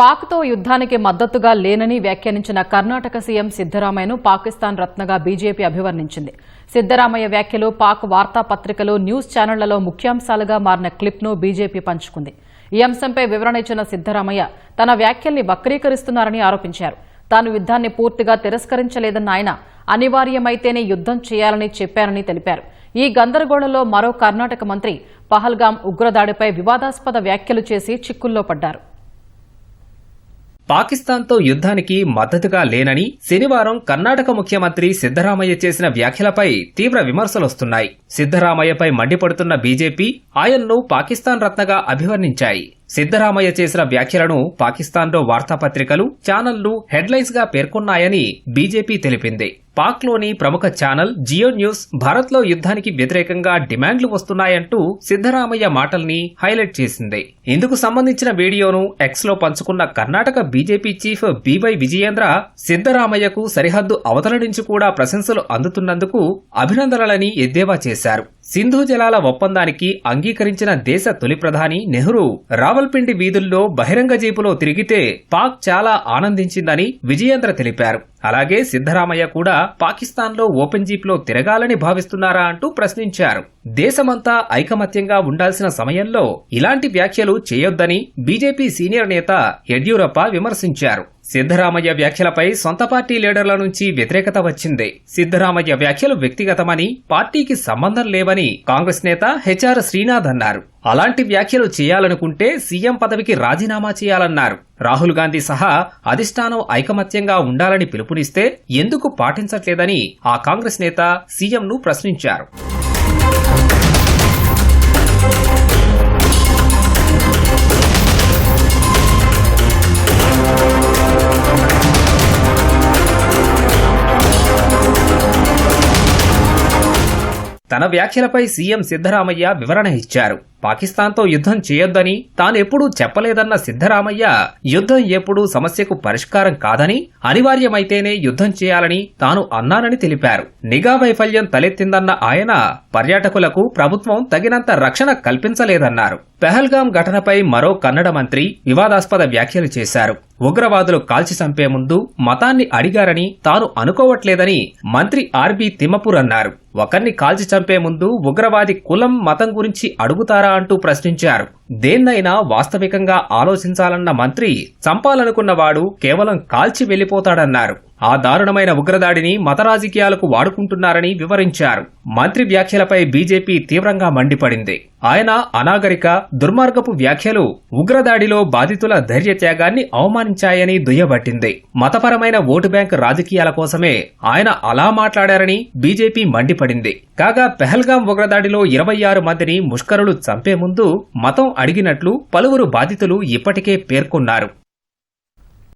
పాక్తో యుద్ధానికి మద్దతుగా లేనని వ్యాఖ్యానించిన కర్ణాటక సీఎం సిద్దరామయ్యను పాకిస్తాన్ రత్నగా బీజేపీ అభివర్ణించింది. సిద్దరామయ్య వ్యాఖ్యలు పాక్ వార్తాపత్రికలు న్యూస్ ఛానళ్ళలో ముఖ్యాంశాలుగా మారిన క్లిప్ను బీజేపీ పంచుకుంది. ఈ అంశంపై వివరణ ఇచ్చిన సిద్దరామయ్య తన వ్యాఖ్యల్ని వక్రీకరిస్తున్నారని ఆరోపించారు. తాను యుద్ధాన్ని పూర్తిగా తిరస్కరించలేదన్న ఆయన అనివార్యమైతేనే యుద్దం చేయాలని చెప్పారని తెలిపారు. ఈ గందరగోళంలో మరో కర్ణాటక మంత్రి పహల్గాం ఉగ్రదాడిపై వివాదాస్పద వ్యాఖ్యలు చేసి చిక్కుల్లో పడ్డారు. పాకిస్తాన్తో యుద్ధానికి మద్దతుగా లేనని శనివారం కర్ణాటక ముఖ్యమంత్రి సిద్దరామయ్య చేసిన వ్యాఖ్యలపై తీవ్ర విమర్శలొస్తున్నాయి. సిద్దరామయ్యపై మండిపడుతున్న బీజేపీ ఆయన్ను పాకిస్తాన్ రత్నగా అభివర్ణించాయి. సిద్దరామయ్య చేసిన వ్యాఖ్యలను పాకిస్తాన్లో వార్తాపత్రికలు ఛానళ్ళు హెడ్లైన్స్గా పేర్కొన్నాయని బీజేపీ తెలిపింది. పాక్లోని ప్రముఖ ఛానల్ జియో న్యూస్ భారత్లో యుద్ధానికి వ్యతిరేకంగా డిమాండ్లు వస్తున్నాయంటూ సిద్దరామయ్య మాటల్ని హైలైట్ చేసింది. ఇందుకు సంబంధించిన వీడియోను ఎక్స్లో పంచుకున్న Karnataka BJP chief B Y Vijayendra సిద్దరామయ్యకు సరిహద్దు అవతల నుంచి కూడా ప్రశంసలు అందుతున్నందుకు అభినందనలని ఎద్దేవా చేశారు. సింధు జలాల ఒప్పందానికి అంగీకరించిన దేశ తొలి ప్రధాని నెహ్రూ రావల్పిండి వీధుల్లో బహిరంగ జీపులో తిరిగితే పాక్ చాలా ఆనందించిందని విజయేంద్ర తెలిపారు. అలాగే సిద్ధరామయ్య కూడా పాకిస్తాన్లో ఓపెన్ జీప్లో తిరగాలని భావిస్తున్నారా అంటూ ప్రశ్నించారు. దేశమంతా ఐకమత్యంగా ఉండాల్సిన సమయంలో ఇలాంటి వ్యాఖ్యలు చేయొద్దని బీజేపీ సీనియర్ నేత యడ్యూరప్ప విమర్శించారు. సిద్ధరామయ్య వ్యాఖ్యలపై సొంత పార్టీ లీడర్ల నుంచి వ్యతిరేకత వచ్చింది. సిద్ధరామయ్య వ్యాఖ్యలు వ్యక్తిగతమని పార్టీకి సంబంధం లేవని కాంగ్రెస్ నేత హెచ్ఆర్ శ్రీనాథ్ అన్నారు. అలాంటి వ్యాఖ్యలు చేయాలనుకుంటే సీఎం పదవికి రాజీనామా చేయాలన్నారు. రాహుల్ గాంధీ సహా అధిష్టానం ఐకమత్యంగా ఉండాలని పిలుపునిస్తే ఎందుకు పాటించట్లేదని ఆ కాంగ్రెస్ నేత సీఎంను ప్రశ్నించారు. తన వ్యాఖ్యలపై సీఎం సిద్ధరామయ్య వివరణ ఇచ్చారు. పాకిస్తాన్తో యుద్ధం చేయొద్దని తానెప్పుడూ చెప్పలేదన్న సిద్ధరామయ్య యుద్ధం ఎప్పుడూ సమస్యకు పరిష్కారం కాదని అనివార్యమైతేనే యుద్ధం చేయాలని తాను అన్నానని తెలిపారు. నిఘా వైఫల్యం తలెత్తిందన్న ఆయన పర్యాటకులకు ప్రభుత్వం తగినంత రక్షణ కల్పించలేదన్నారు. పెహల్గాం ఘటనపై మరో కన్నడ మంత్రి వివాదాస్పద వ్యాఖ్యలు చేశారు. ఉగ్రవాదులు కాల్చి చంపే ముందు మతాన్ని అడిగారని తాను అనుకోవట్లేదని మంత్రి ఆర్బి తిమ్మపూర్ అన్నారు. ఒకరిని కాల్చి చంపే ముందు ఉగ్రవాది కులం మతం గురించి అడుగుతారా అంటూ ప్రశ్నించారు. దేన్నైనా వాస్తవికంగా ఆలోచించాలన్న మంత్రి చంపాలనుకున్నవాడు కేవలం కాల్చి వెళ్ళిపోతాడన్నారు ఆ దారుణమైన ఉగ్రదాడిని మత రాజకీయాలకు వాడుకుంటున్నారని వివరించారు. మంత్రి వ్యాఖ్యలపై బీజేపీ తీవ్రంగా మండిపడింది. ఆయన అనాగరిక దుర్మార్గపు వ్యాఖ్యలు ఉగ్రదాడిలో బాధితుల ధైర్యత్యాగాన్ని అవమానించాయని దుయ్యబట్టింది. మతపరమైన ఓటు బ్యాంక్ రాజకీయాల కోసమే ఆయన అలా మాట్లాడారని బీజేపీ మండిపడింది. కాగా పెహల్గాం ఉగ్రదాడిలో ఇరవై ఆరు మందిని ముష్కరులు చంపే ముందు మతం అడిగినట్లు పలువురు బాధితులు ఇప్పటికే పేర్కొన్నారు.